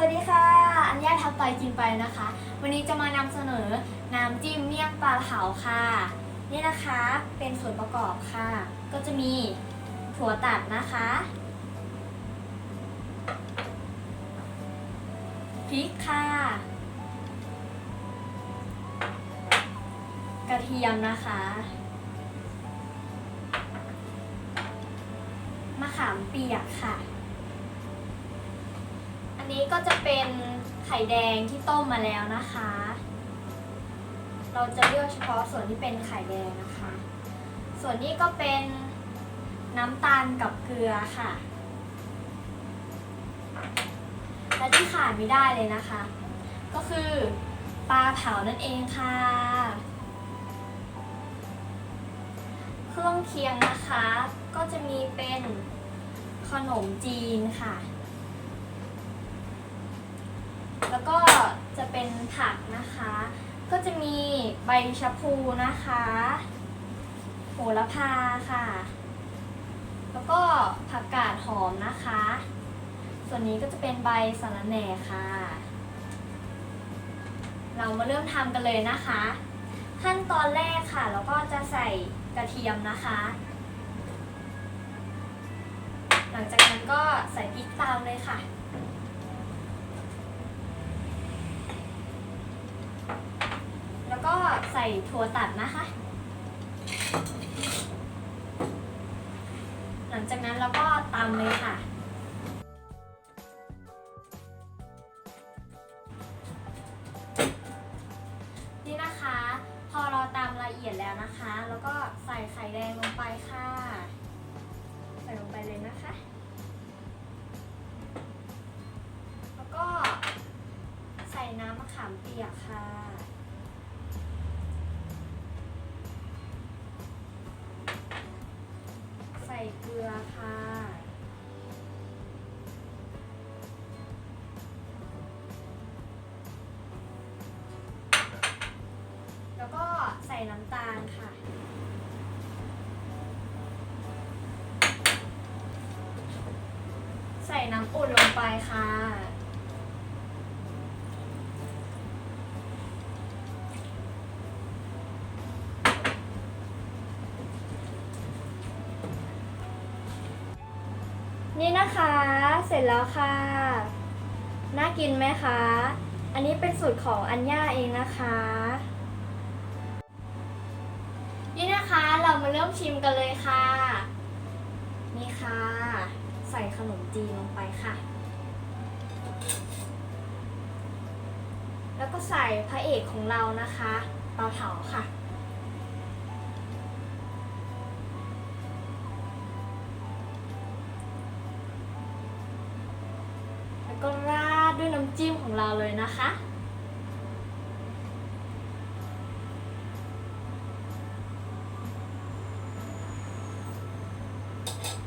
สวัสดีค่ะ อัญญาทับไปกินไปนะคะ วันนี้จะมานำเสนอน้ำจิ้มเมี่ยงปลาเผาค่ะ นี่นะคะเป็นส่วนประกอบค่ะ ก็จะมีถั่วตัดนะคะ พริกค่ะ กระเทียมนะคะ มะขามเปียกค่ะ นี้ก็จะเป็นไข่แดงที่ต้มมาแล้วนะคะ เราจะเลือกเฉพาะส่วนที่เป็นไข่แดงนะคะ ส่วนนี้ก็เป็นน้ำตาลกับเกลือค่ะ และที่ขาดไม่ได้เลยนะคะ ก็คือปลาเผานั่นเองค่ะ เครื่องเคียงนะคะ ก็จะมีเป็นขนมจีนค่ะ แล้วก็จะเป็นผักนะคะ ก็จะมีใบชะพูนะคะ โหระพาค่ะ แล้วก็ผักกาดหอมนะคะ ส่วนนี้ก็จะเป็นใบสะระแหน่ค่ะ เรามาเริ่มทำกันเลยนะคะ ขั้นตอนแรกค่ะ แล้วก็จะใส่กระเทียมนะคะหลังจากนั้นก็ใส่พริกตามเลยค่ะ แล้วก็ ใส่ถั่วตัดนะคะ หลังจากนั้นเราก็ตำเลยค่ะ นี่นะคะ พอเราตำละเอียดแล้วนะคะ แล้วก็ใส่ไข่แดงลงไปค่ะ ใส่ลงไปเลยนะคะแล้วก็ใส่น้ำมะขามเปียกค่ะ ส่น้ำตาลค่ะ ใส่น้ำอุ่นลงไปค่ะ นี่นะคะ เสร็จแล้วค่ะ น่ากินไหมคะ อันนี้เป็นสูตรของอัญญาเองนะคะ มาเริ่มชิมกันเลยค่ะ นี่ค่ะ ใส่ขนมจีนลงไปค่ะ แล้วก็ใส่พระเอกของเรานะคะปลาเผาค่ะแล้วก็ราดด้วยน้ำจิ้มของเราเลยนะคะ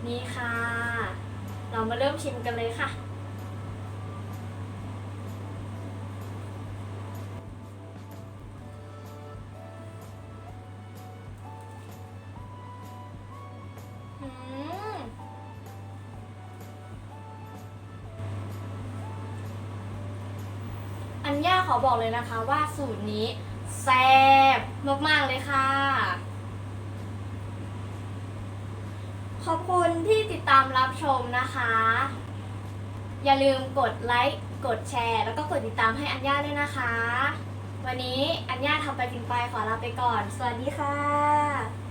นี่ค่ะ เรามาเริ่มชิมกันเลยค่ะ อืม อันย่าขอบอกเลยนะคะว่าสูตรนี้แซ่บมาก ๆ เลยค่ะ ขอบคุณที่ติดตามรับชมนะคะ อย่าลืมกดไลค์ กดแชร์ แล้วก็กดติดตามให้อัญญาด้วยนะคะ วันนี้อัญญาทำไปกินไปขอลาไปก่อน สวัสดีค่ะ